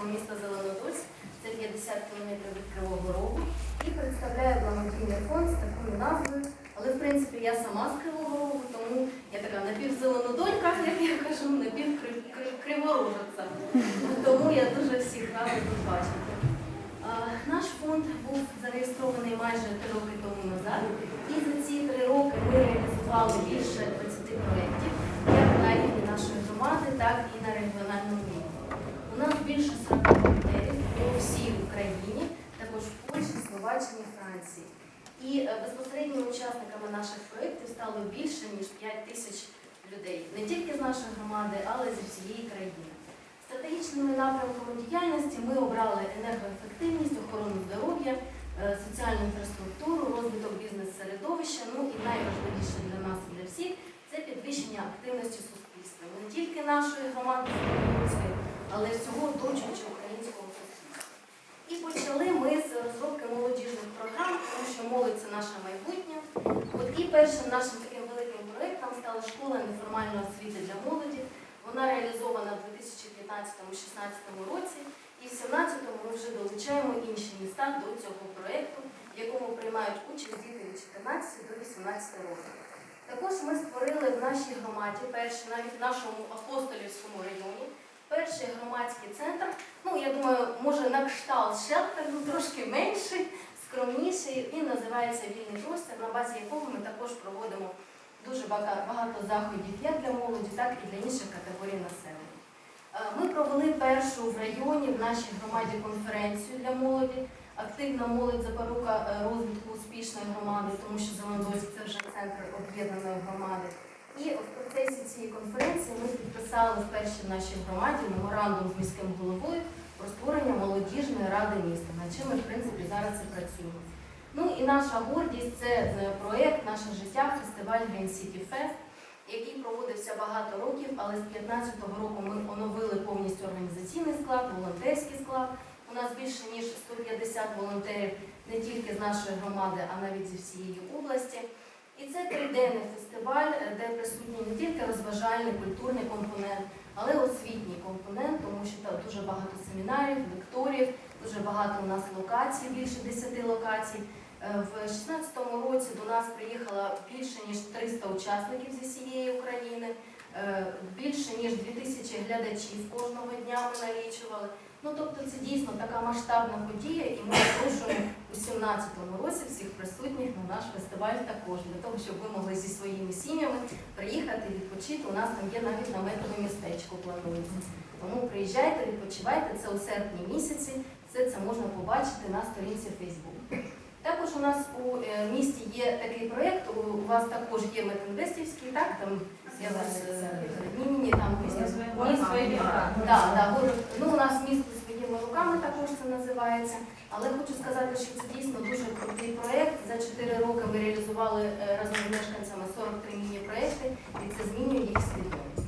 українського міста Зеленодольськ, це 50 кілометрів від Кривого Рогу, і представляю благодійний фонд з такою назвою. Але в принципі я сама з Кривого Рогу, тому я така напівзеленодолька, як я кажу, напівкриворожиця. Тому я дуже всіх рада тут бачити. Наш фонд був зареєстрований майже три роки тому назад, і за ці три роки ми реалізували більше 20 проєктів, як на рівні нашої громади, так і на регіональному більше 40 волонтерів по всій Україні, також в Польщі, Словаччині, Франції. І е, безпосередніми учасниками наших проєктів стало більше ніж 5 тисяч людей, не тільки з нашої громади, але й зі всієї країни. Стратегічними напрямками діяльності ми обрали енергоефективність, охорону здоров'я, е, соціальну інфраструктуру, розвиток бізнес-середовища. Ну і найважливіше для нас і для всіх це підвищення активності суспільства. Не тільки нашої громади, але всього оточуючого українського суспільства. І почали ми з розробки молодіжних програм, тому що молодь це наше майбутнє. От і першим нашим таким великим проєктом стала школа неформальної освіти для молоді. Вона реалізована в 2015-2016 році, і в 2017 ми вже долучаємо інші міста до цього проєкту, в якому приймають участь діти від 14 до 18 років. Також ми створили в нашій громаді, перший, навіть в нашому апостолівському районі, перший громадський центр. Ну, я думаю, може на кшталт шелтер, ну трошки менший, скромніший. Він називається Вільний простір, на базі якого ми також проводимо дуже багато заходів як для молоді, так і для інших категорій населення. Е, Ми провели першу в районі в нашій громаді конференцію для молоді. Активна молодь запорука е, розвитку успішної громади, тому що Зеленодольськ це вже центр об'єднаної громади. І в процесі цієї конференції підписали вперше в нашій громаді меморандум з міським головою про створення молодіжної ради міста, над чим ми, в принципі, зараз і працюємо. Ну і наша гордість це е, проєкт Наше життя, фестиваль Green City Fest, який проводився багато років, але з 2015 року ми оновили повністю організаційний склад, волонтерський склад. У нас більше ніж 150 волонтерів не тільки з нашої громади, а навіть зі всієї області. І це триденний фестиваль, де присутній не тільки розважальний, культурний компонент, але й освітній компонент, тому що там дуже багато семінарів, лекторів, дуже багато у нас локацій, більше 10 локацій. Е, В 2016 році до нас приїхало більше ніж 300 учасників зі всієї України, більше ніж 2000 глядачів кожного дня ми налічували. Ну тобто це дійсно така масштабна подія, і ми запрошуємо у 2017 році всіх присутніх на наш фестиваль також для того, щоб ви могли зі своїми сім'ями приїхати відпочити. У нас там є навіть наметове містечко планується. Тому приїжджайте, відпочивайте. Це у серпні місяці. Все це можна побачити на сторінці Facebook. Також у нас у е, місті є такий проєкт, у у вас також є Метинвестівський, так? Там я вас ні, там Місто своїми руками. да, город. Ну, у нас місто своїми руками також це називається. Але хочу сказати, що це дійсно дуже крутий проєкт. За 4 роки ми реалізували е, разом з мешканцями 43 міні-проєкти, і це змінює їх свідомість.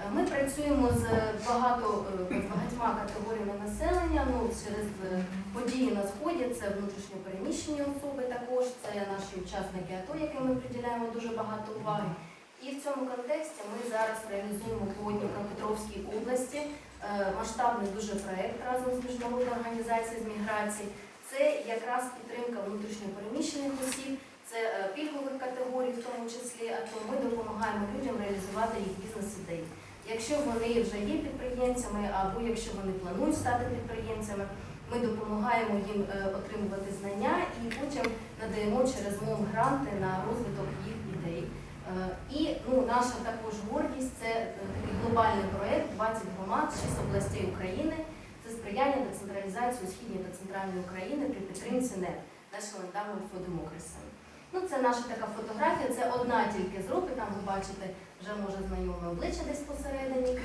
Е, Ми працюємо з багато е, багатьма категоріями населення. Ну, через е, події на сході це внутрішньо переміщені особи також, це наші учасники АТО, яким ми приділяємо дуже багато уваги. І в цьому контексті ми зараз реалізуємо по Дніпропетровській області е, масштабний дуже проєкт разом з міжнародною організацією з міграції. Це якраз підтримка внутрішньопереміщених осіб, це е, пільгових категорій, в тому числі, а то ми допомагаємо людям реалізувати їх бізнес-ідеї. Якщо вони вже є підприємцями, або якщо вони планують стати підприємцями, ми допомагаємо їм е, отримувати знання і потім надаємо через МОМ гранти на розвиток їх ідей. Е, І ну, наша також гордість це е, такий глобальний проєкт 20 громад, 6 областей України. Це сприяння децентралізації у східній та центральної України при підтримці НЕД National Endowment for Democracy. Ну, це наша така фотографія, це одна тільки з рук, і там ви бачите вже може знайоме обличчя десь посередині.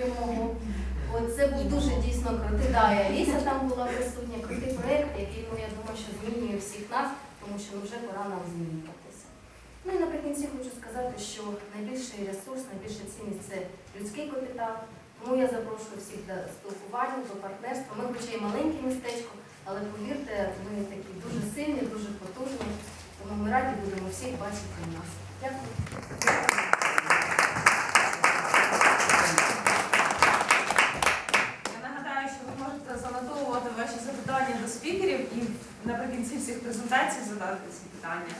От це був дуже дійсно крутий. Да, і Аліса там була присутня, крутий проєкт, який ну, я думаю, що змінює всіх нас, тому що ну, вже пора нам змінюватися. Ну і наприкінці хочу сказати, що найбільший ресурс, найбільша цінність це людський капітал. Тому я запрошую всіх до спілкування, до партнерства. Ми хоча й маленьке містечко, але повірте, ми такі дуже сильні, дуже потужні. Тому ми раді будемо всіх бачити у нас. Дякую. Я нагадаю, що ви можете формулювати ваші запитання до спікерів і наприкінці всіх презентацій задати ці питання.